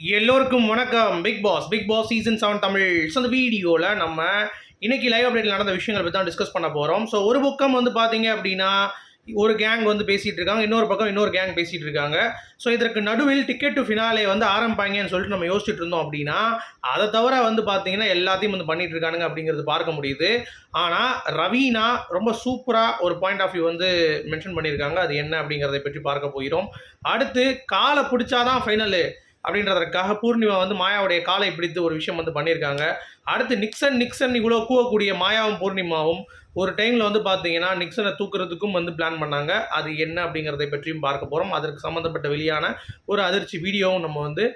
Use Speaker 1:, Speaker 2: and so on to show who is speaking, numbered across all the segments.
Speaker 1: எல்லோருக்கும் வணக்கம். Bigg Boss Bigg Boss season seven Tamil. So அந்த வீடியோவில் நம்ம இன்னைக்கு லைவ் அப்டேட்டில் நடந்த விஷயங்கள் பற்றி தான் டிஸ்கஸ் பண்ண போகிறோம் ஸோ ஒரு பக்கம் வந்து பார்த்தீங்க அப்படின்னா ஒரு கேங் வந்து பேசிகிட்டு இருக்காங்க. இன்னொரு பக்கம் இன்னொரு கேங் பேசிகிட்டு இருக்காங்க. ஸோ இதற்கு நடுவில் டிக்கெட் டு ஃபினாலே வந்து ஆரம்பிப்பாங்கன்னு சொல்லிட்டு நம்ம யோசிச்சுட்டு இருந்தோம் அப்படின்னா அதை தவிர வந்து பார்த்தீங்கன்னா எல்லாத்தையும் வந்து பண்ணிட்டு இருக்கானுங்க அப்படிங்கிறது பார்க்க முடியுது. ஆனால் ரவீனா ரொம்ப சூப்பராக ஒரு பாயிண்ட் ஆஃப் வியூ வந்து மென்ஷன் பண்ணியிருக்காங்க. அது என்ன அப்படிங்கிறதை பற்றி பார்க்க போகிறோம். அடுத்து காலை பிடிச்சாதான் ஃபைனலு அப்படின்றதற்காக பூர்ணிமா வந்து மாயாவுடைய காலை பிடித்து ஒரு விஷயம் வந்து பண்ணியிருக்காங்க. அடுத்து நிக்சன் நிக்சன் இவ்வளோ கூவக்கூடிய மாயாவும் பூர்ணிமாவும் ஒரு டைமில் வந்து பார்த்தீங்கன்னா நிக்சனை தூக்குறதுக்கும் வந்து பிளான் பண்ணாங்க. அது என்ன அப்படிங்கிறதை பற்றியும் பார்க்க போகிறோம் அதற்கு சம்மந்தப்பட்ட வெளியான ஒரு அதிர்ச்சி வீடியோவும் நம்ம வந்து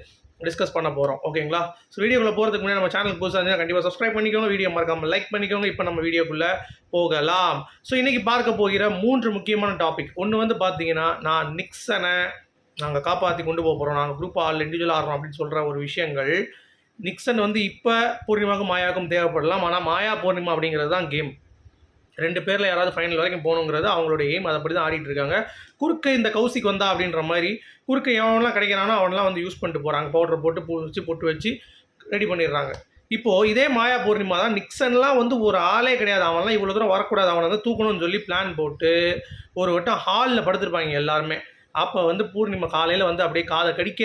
Speaker 1: டிஸ்கஸ் பண்ண போகிறோம் ஓகேங்களா ஸோ வீடியோக்குள்ளே போகிறதுக்கு முன்னாடி நம்ம சேனலுக்கு புதுசாக இருந்தால் கண்டிப்பாக சப்ஸ்கிரைப் பண்ணிக்கோங்க. வீடியோ மறக்காமல் லைக் பண்ணிக்கோங்க. இப்போ நம்ம வீடியோக்குள்ளே போகலாம். ஸோ இன்றைக்கி பார்க்க போகிற மூன்று முக்கியமான டாபிக் ஒன்று வந்து பார்த்தீங்கன்னா நான் நிக்சனை நாங்கள் காப்பாற்றி கொண்டு போக போகிறோம் நாங்கள் குரூப் ஆள் இண்டிவிஜுவல் ஆகிறோம் அப்படின்னு சொல்கிற ஒரு விஷயங்கள் நிக்சன் வந்து இப்போ பூர்ணிமாவுக்கும் மாயாவுக்கும் தேவைப்படலாம். ஆனால் மாயா பூர்ணிமா அப்படிங்கிறது தான் கேம் ரெண்டு பேரில் யாராவது ஃபைனல் வரைக்கும் போகணுங்கிறது அவங்களோட எய்ம் அதை தான் ஆடிட்டு இருக்காங்க. குறுக்க இந்த கௌசிக்கு வந்தா அப்படின்ற மாதிரி குறுக்க எவனெலாம் கிடைக்கிறானோ அவனெல்லாம் வந்து யூஸ் பண்ணிட்டு போகிறாங்க பவுடர் போட்டு பூ வச்சு பொட்டு வச்சு ரெடி பண்ணிடுறாங்க. இப்போது இதே மாயா பூர்ணிமா தான் நிக்சன்லாம் வந்து ஒரு ஆளே கிடையாது. அவன்லாம் இவ்வளோ தூரம் வரக்கூடாது. அவனை வந்து தூக்கணும்னு சொல்லி பிளான் போட்டு ஒரு வட்டம் ஹாலில் படுத்திருப்பாங்க எல்லாருமே. அப்போ வந்து பூர்ணிமா காலையில் வந்து அப்படியே காதை கடிக்க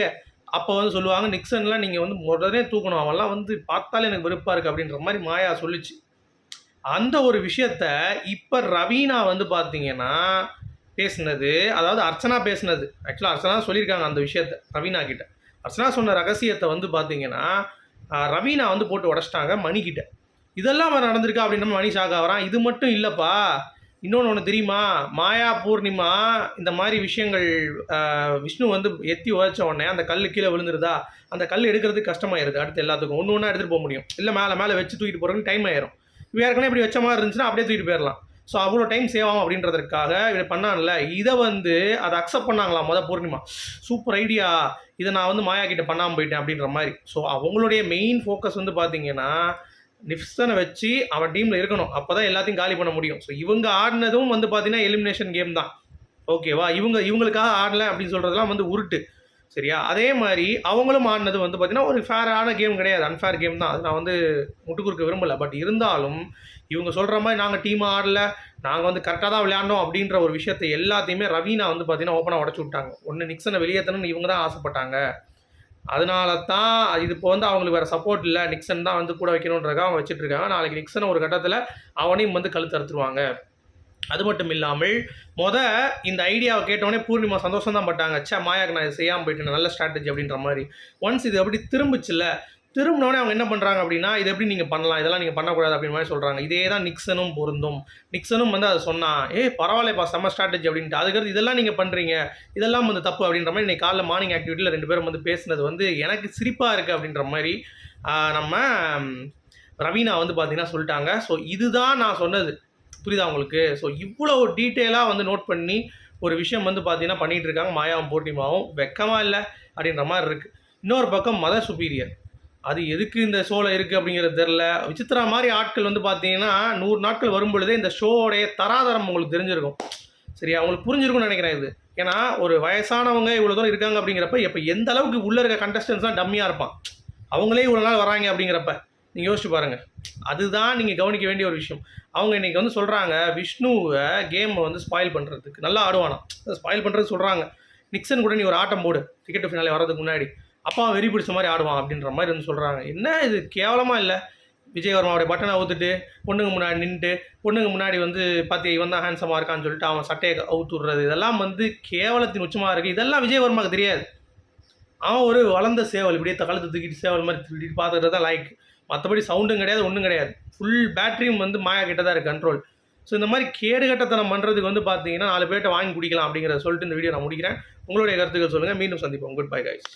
Speaker 1: அப்போ வந்து சொல்லுவாங்க நிக்சன்லாம் நீங்கள் வந்து உடனே தூக்கணும். அவன்லாம் வந்து பார்த்தாலே எனக்கு வெறுப்பாக இருக்குது அப்படின்ற மாதிரி மாயா சொல்லிச்சு. அந்த ஒரு விஷயத்த இப்போ ரவீனா வந்து பார்த்தீங்கன்னா பேசுனது அதாவது அர்ச்சனா பேசுனது. ஆக்சுவலாக அர்ச்சனா சொல்லியிருக்காங்க அந்த விஷயத்த ரவீனா கிட்ட. அர்ச்சனா சொன்ன ரகசியத்தை வந்து பார்த்தீங்கன்னா ரவீனா வந்து போட்டு உடச்சிட்டாங்க மணிக்கிட்ட. இதெல்லாம் நடந்திருக்கா அப்படின்ற மணி ஷாக் ஆகிறான் இது மட்டும் இல்லைப்பா. இன்னொன்று ஒன்று தெரியுமா? மாயா பூர்ணிமா இந்த மாதிரி விஷயங்கள் விஷ்ணு வந்து எத்தி உழைச்ச உடனே அந்த கல் கீழே விழுந்துருதா? அந்த கல் எடுக்கிறதுக்கு கஷ்டமாயிருது அடுத்து எல்லாத்துக்கும். ஒன்று ஒன்றா எடுத்துகிட்டு போக முடியும். இல்லை மேலே மேலே வச்சு தூக்கிட்டு போகிறதுக்கு டைம் ஆயிரும். இப்போ ஏற்கனவே இப்படி வச்ச மாதிரி இருந்துச்சுன்னா அப்படியே தூக்கிட்டு போயிடலாம் ஸோ அவ்வளோ டைம் சேவ் ஆகும் அப்படின்றதுக்காக இதை பண்ணான்ல. இதை வந்து அதை அக்செப்ட் பண்ணாங்களா மொதல் பூர்ணிமா? சூப்பர் ஐடியா இதை நான் வந்து மாயா கிட்ட பண்ணாமல் போயிட்டேன் அப்படின்ற மாதிரி. ஸோ அவங்களுடைய மெயின் ஃபோக்கஸ் வந்து பார்த்தீங்கன்னா நிப்சனை வச்சு அவன் டீமில் இருக்கணும். அப்போ தான் எல்லாத்தையும் காலி பண்ண முடியும். ஸோ இவங்க ஆடினதும் வந்து பார்த்தீங்கன்னா எலிமினேஷன் கேம் தான். ஓகேவா இவங்க இவங்களுக்காக ஆடலை அப்படின்னு சொல்கிறதுலாம் வந்து உருட்டு. சரியா? அதே மாதிரி அவங்களும் ஆடினது வந்து பார்த்தீங்கன்னா ஒரு ஃபேரான கேம் கிடையாது. அன்ஃபேர் கேம் தான். அது நான் வந்து முட்டு கொடுக்க விரும்பலை. பட் இருந்தாலும் இவங்க சொல்கிற மாதிரி நாங்கள் டீம் ஆடலை நாங்கள் வந்து கரெக்டாக தான் விளையாண்டோம் அப்படின்ற ஒரு விஷயத்தை எல்லாத்தையுமே ரவீனா வந்து பார்த்தீங்கன்னா ஓப்பனாக உடச்சி விட்டாங்க. ஒன்று நிக்சனை வெளியேற்றணும்னு இவங்க தான் ஆசைப்பட்டாங்க. அதனால தான் இது இப்போ வந்து அவங்களுக்கு வேறு சப்போர்ட் இல்லை. நிக்சன் தான் வந்து கூட வைக்கணுன்றக்காக அவங்க வச்சுட்டு இருக்காங்க நாளைக்கு நிக்சனை ஒரு கட்டத்தில் அவனையும் வந்து கழுத்து அறுத்துருவாங்க. அது மட்டும் இல்லாமல் மொத இந்த ஐடியாவை கேட்டவொடனே பூர்ணிமா சந்தோஷம் தான் பட்டாங்க. சே மாயாக்கு நான் செய்யாமல் போயிட்டேன் நல்ல ஸ்ட்ராட்டஜி அப்படின்ற மாதிரி. ஒன்ஸ் இது அப்படி திரும்பிச்சுல திரும்பினோடனே அவங்க என்ன பண்ணுறாங்க அப்படின்னா இது எப்படி நீங்கள் பண்ணலாம்? இதெல்லாம் நீங்கள் பண்ணக்கூடாது அப்படின்னு மாதிரி சொல்கிறாங்க இதே தான் நிக்சனும் பொருந்தும். நிக்சனும் வந்து அதை சொன்னான் ஏ பரவாயில்லப்பா செம்ம ஸ்ட்ராட்டஜி அப்படின்ட்டு. அதுக்கடுத்து இதெல்லாம் நீங்கள் பண்ணுறீங்க இதெல்லாம் வந்து தப்பு அப்படின்ற மாதிரி இன்றைக்கி காலைல மார்னிங் ஆக்டிவிட்டியில் ரெண்டு பேரும் வந்து பேசுனது வந்து எனக்கு சிரிப்பாக இருக்குது அப்படின்ற மாதிரி நம்ம ரவீனா வந்து பார்த்தீங்கன்னா சொல்லிட்டாங்க. ஸோ இதுதான் நான் சொன்னது. புரியுதா உங்களுக்கு? ஸோ இவ்வளோ டீட்டெயிலாக வந்து நோட் பண்ணி ஒரு விஷயம் வந்து பார்த்தீங்கன்னா பண்ணிகிட்டு இருக்காங்க. மாயாவும் போட்டிமாவும் வெக்கமாக இல்லை அப்படின்ற மாதிரி இருக்குது இன்னொரு பக்கம் மத சுப்பீரியர். அது எதுக்கு இந்த ஷோவில் இருக்குது அப்படிங்கிறது தெரில விசித்திரா மாதிரி ஆட்கள் வந்து பார்த்தீங்கன்னா நூறு நாட்கள் வரும் பொழுதே இந்த ஷோவோடைய தராதரம் உங்களுக்கு தெரிஞ்சிருக்கும். சரி அவங்களுக்கு புரிஞ்சிருக்கும்னு நினைக்கிறேன் இது. ஏன்னா ஒரு வயசானவங்க இவ்வளோ தூரம் இருக்காங்க அப்படிங்கிறப்ப இப்போ எந்த அளவுக்கு உள்ளே இருக்க கண்டஸ்டன்ஸ் தான் டம்மியாக இருப்பான்? அவங்களே இவ்வளோ நாள் வராங்க அப்படிங்கிறப்ப நீங்கள் யோசிச்சு பாருங்கள் அதுதான் நீங்கள் கவனிக்க வேண்டிய ஒரு விஷயம். அவங்க இன்றைக்கி வந்து சொல்கிறாங்க விஷ்ணுவை கேமை வந்து ஸ்பாயில் பண்ணுறதுக்கு நல்லா ஆடுவானா ஸ்பாயில் பண்ணுறது சொல்கிறாங்க நிக்சன் கூட நீ ஒரு ஆட்டம் போடு. டிக்கெட் ஃபினாலே வரதுக்கு முன்னாடி. அப்பா வெறி பிடிச்ச மாதிரி ஆடுவான் அப்படின்ற மாதிரி வந்து சொல்கிறாங்க என்ன இது? கேவலமாக இல்லை. விஜயவர்மாவுடைய பட்டனை ஊற்றுட்டு பொண்ணுங்க முன்னாடி நின்றுட்டு பொண்ணுங்க முன்னாடி வந்து பார்த்து இவன் தான் ஹேண்ட்ஸமாக இருக்கான்னு சொல்லிட்டு அவன் சட்டையை அவுத்துடுறது. இதெல்லாம் வந்து கேவலத்தின் உச்சமாக இருக்குது இதெல்லாம் விஜயவர்மாவுக்கு தெரியாது. அவன் ஒரு வளர்ந்த சேவல். இப்படியே கழுத்து தூக்கிட்டு சேவல் மாதிரி திருட்டிட்டு பார்த்துக்கிறது தான் லைக் மற்றபடி சவுண்டும் கிடையாது ஒன்றும் கிடையாது. ஃபுல் பேட்டரியும் வந்து மாயா கிட்ட தான் இருக்குது கண்ட்ரோல் ஸோ இந்த மாதிரி கேடுகட்டத்தனம் பண்ணுறதுக்கு வந்து பார்த்தீங்கன்னா நாலு பேர்ட்ட வாங்கி குடிக்கலாம் அப்படிங்கிறத சொல்லிட்டு இந்த வீடியோ நான் முடிக்கிறேன். உங்களுடைய கருத்துக்கள் சொல்லுங்கள் மீண்டும் சந்திப்போம். Good bye guys